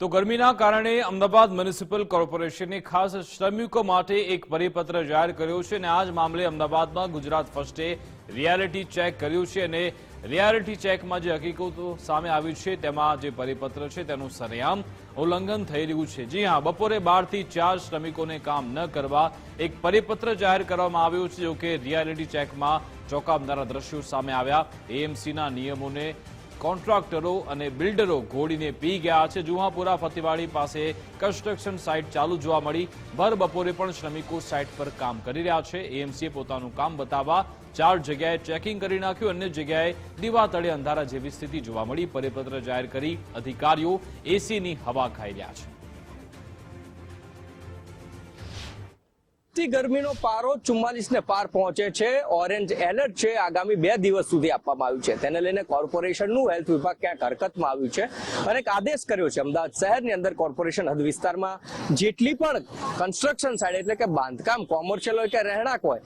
તો ગરમીના કારણે અમદાવાદ મ્યુનિસિપલ કોર્પોરેશને ખાસ શ્રમિકો માટે એક પરિપત્ર જાહેર કર્યો છે અને આ જ મામલે અમદાવાદમાં ગુજરાત ફર્સ્ટે રિયાલિટી ચેક કર્યું છે અને રિયાલિટી ચેકમાં જે હકીકતો સામે આવી છે તેમાં જે પરિપત્ર છે તેનું સરેઆમ ઉલ્લંઘન થઈ રહ્યું છે. જી હા, બપોરે બારથી ચાર શ્રમિકોને કામ ન કરવા એક પરિપત્ર જાહેર કરવામાં આવ્યો છે જો કે રિયાલિટી ચેકમાં ચોંકાવનારા દ્રશ્યો સામે આવ્યા. એએમસીના નિયમોને કોન્ટ્રાક્ટરો અને બિલ્ડરો ઘોડીને પી ગયા છે. જુહાપુરા ફતિવાડી પાસે કન્સ્ટ્રક્શન સાઇટ ચાલુ જોવા મળી. ભર બપોરે પણ શ્રમિકો સાઇટ પર કામ કરી રહ્યા છે. એએમસીએ પોતાનું કામ બતાવવા ચાર જગ્યાએ ચેકિંગ કરી નાખ્યું. અન્ય જગ્યાએ દીવા તળે અંધારા જેવી સ્થિતિ જોવા મળી. પરિપત્ર જાહેર કરી અધિકારીઓ એસીની હવા ખાઈ રહ્યા છે. અતિ ગરમીનો પારો ચુમ્માલીસ ને પાર પહોંચે છે. ઓરેન્જ એલર્ટ છે, આગામી બે દિવસ સુધી આપવામાં આવ્યું છે. તેને લઈને કોર્પોરેશનનું હેલ્થ વિભાગ ક્યાંક હરકતમાં આવ્યું છે અને એક આદેશ કર્યો છે. અમદાવાદ શહેરની અંદર કોર્પોરેશન હદ વિસ્તારમાં જેટલી પણ કન્સ્ટ્રક્શન સાઇડ એટલે કે બાંધકામ કોમર્શિયલ હોય કે રહેણાંક હોય,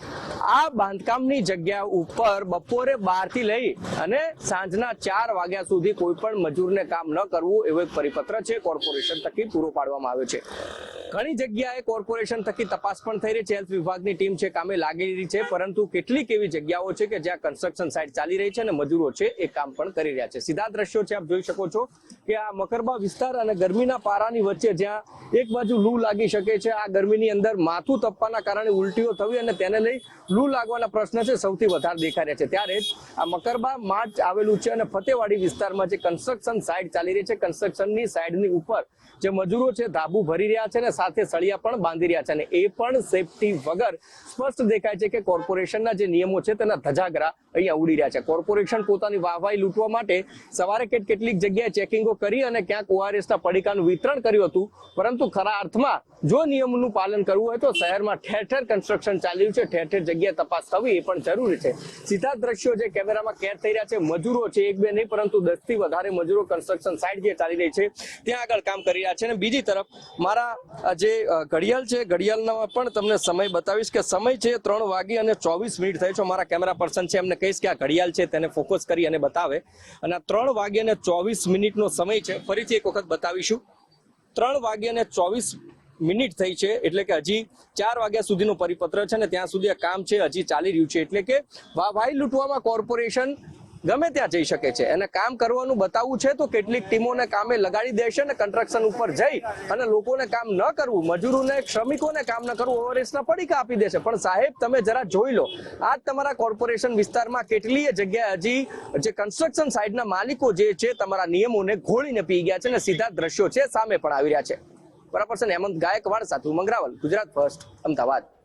આ બાંધકામની જગ્યા ઉપર બપોરે બારથી લઈ અને સાંજના ચાર વાગ્યા સુધી કોઈ પણ મજૂરને કામ ન કરવું એવો એક પરિપત્ર છે. કોર્પોરેશન થકી પૂરો પાડવામાં આવ્યો છે. ઘણી જગ્યાએ કોર્પોરેશન થકી તપાસ પણ થઈ રહી છે. હેલ્થ વિભાગની ટીમ છે, કામે લાગી રહી છે, પરંતુ કેટલીક એવી જગ્યાઓ છે કે જ્યાં કન્સ્ટ્રક્શન સાઇટ ચાલી રહી છે અને મજૂરો છે એ કામ પણ કરી રહ્યા છે. સીધા દ્રશ્યો છે, આપ જોઈ શકો છો કે આ મકરબા વિસ્તાર અને ગરમીના પારાની વચ્ચે જ્યાં એક બાજુ લૂ લાગી શકે છે, આ ગરમીની અંદર માથું તપવાના કારણે ઉલટીઓ થવી અને તેને લઈ લૂ લાગવાના પ્રશ્ન છે, સૌથી વધારે દેખાઈ રહ્યા છે. ત્યારે જ આ મકરબા માર્ચ આવેલું છે અને ફતેવાડી વિસ્તારમાં જે કન્સ્ટ્રક્શન સાઇટ ચાલી રહી છે કન્સ્ટ્રક્શનની સાઇડની ઉપર જે મજૂરો છે, ધાબુ ભરી રહ્યા છે અને સાથે સળિયા પણ બાંધી રહ્યા છે અને એ પણ સેફટી વગર સ્પષ્ટ દેખાય છે કે કોર્પોરેશનના જે નિયમો છે તેના ધજાગરા અહીંયા ઉડી રહ્યા છે. કોર્પોરેશન પોતાની વાહવાહી લૂંટવા માટે સવારે કેટ કેટલીક જગ્યાએ ચેકિંગો કરી અને ક્યાંક ઓઆરએસના પડીકાનું વિતરણ કર્યું હતું. પરંતુ ખરા અર્થમાં જો નિયમનું પાલન કરવું હોય તો શહેરમાં ઠેર ઠેર કન્સ્ટ્રક્શન ચાલી રહ્યું છે, ઠેર ઠેર જગ્યાએ તપાસ થવી એ પણ જરૂરી છે. સીધા દ્રશ્યો જે કેમેરામાં કેદ થઈ રહ્યા છે, મજૂરો છે, એક બે નહીં, પરંતુ દસથી વધારે મજૂરો કન્સ્ટ્રક્શન સાઇટ જે ચાલી રહી છે, ત્યાં આગળ કામ કરી રહ્યા છે. અને બીજી તરફ મારા જે ઘડિયાળ છે, ઘડિયાળના પણ તમને સમય બતાવીશ કે સમય છે ત્રણ વાગી અને ચોવીસ મિનિટ થઈ છે. મારા કેમેરા પર્સન છે, એમને કહીશ કે આ ઘડિયાળ છે, તેને ફોકસ કરી અને બતાવે. અને ત્રણ વાગી અને ચોવીસ મિનિટનો સમય છે, ફરીથી એક વખત બતાવીશું. ત્રણ વાગી અને ચોવીસ મિનિટ થઈ છે, એટલે કે હજી ચાર વાગ્યા સુધીનો પરિપત્ર છે ને ત્યાં સુધી આ કામ છે, હજી ચાલી રહ્યું છે. એટલે કે વાહવાઈ લૂંટવામાં કોર્પોરેશન ગમે ત્યાં જઈ શકે છે. અને કામ કરવાનું બતાવવું છે તો કેટલીક ટીમોને કામે લગાડી દેશે ને કન્સ્ટ્રક્શન ઉપર જઈ અને લોકોને કામ ન કરવું, મજૂરોને, શ્રમિકોને કામ ન કરવું ઓવરએસના પડીકા આપી દેશે. પણ સાહેબ, તમે જરા જોઈ લો, આજ તમારા કોર્પોરેશન વિસ્તારમાં કેટલીય જગ્યાએ હજી જે કન્સ્ટ્રક્શન સાઇટના માલિકો જે છે, તમારા નિયમોને ઘોળીને પી ગયા છે અને સીધા દ્રશ્યો છે, સામે પણ આવી રહ્યા છે. બરાબર છે ને? હેમંત ગાયકવાડ સાથે મંગરાવલ, ગુજરાત ફર્સ્ટ, અમદાવાદ.